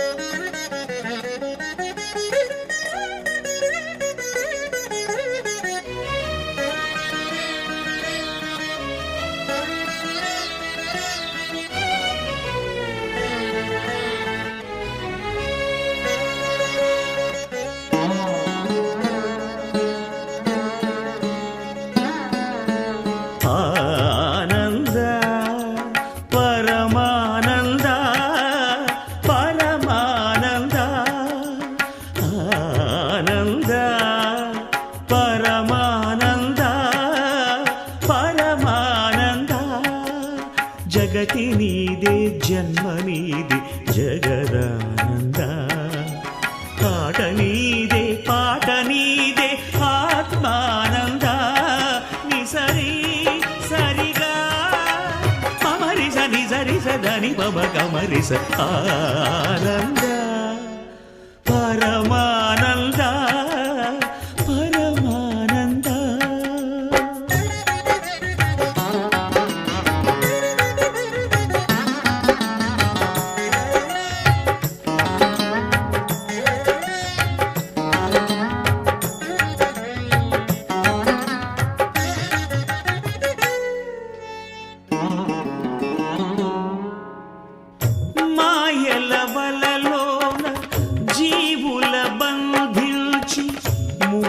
ఆనంద జగతి నీదే జన్మ నీది జగదానంద. ఆట నీదే పాట నీదే ఆత్మానంద. నిసరి సరిగా. అమరి సని సరి సదని మమ కమరి ఆనంద. పరమా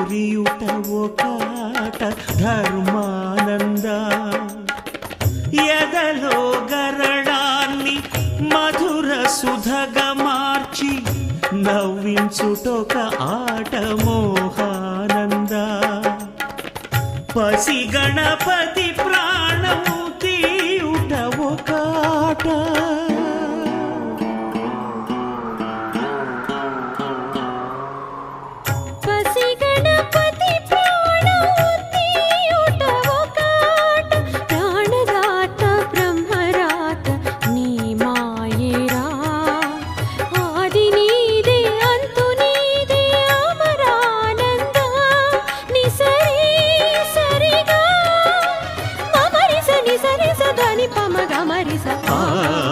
మురియుట ఒకట ధర్మానంద. ఎదలో గరడాన్ని మధుర సుధగా మార్చి నవ్వించుటొక ఆట మోహానంద. పసి గణపతి ప్రాణము తీయుట ఒకట సదని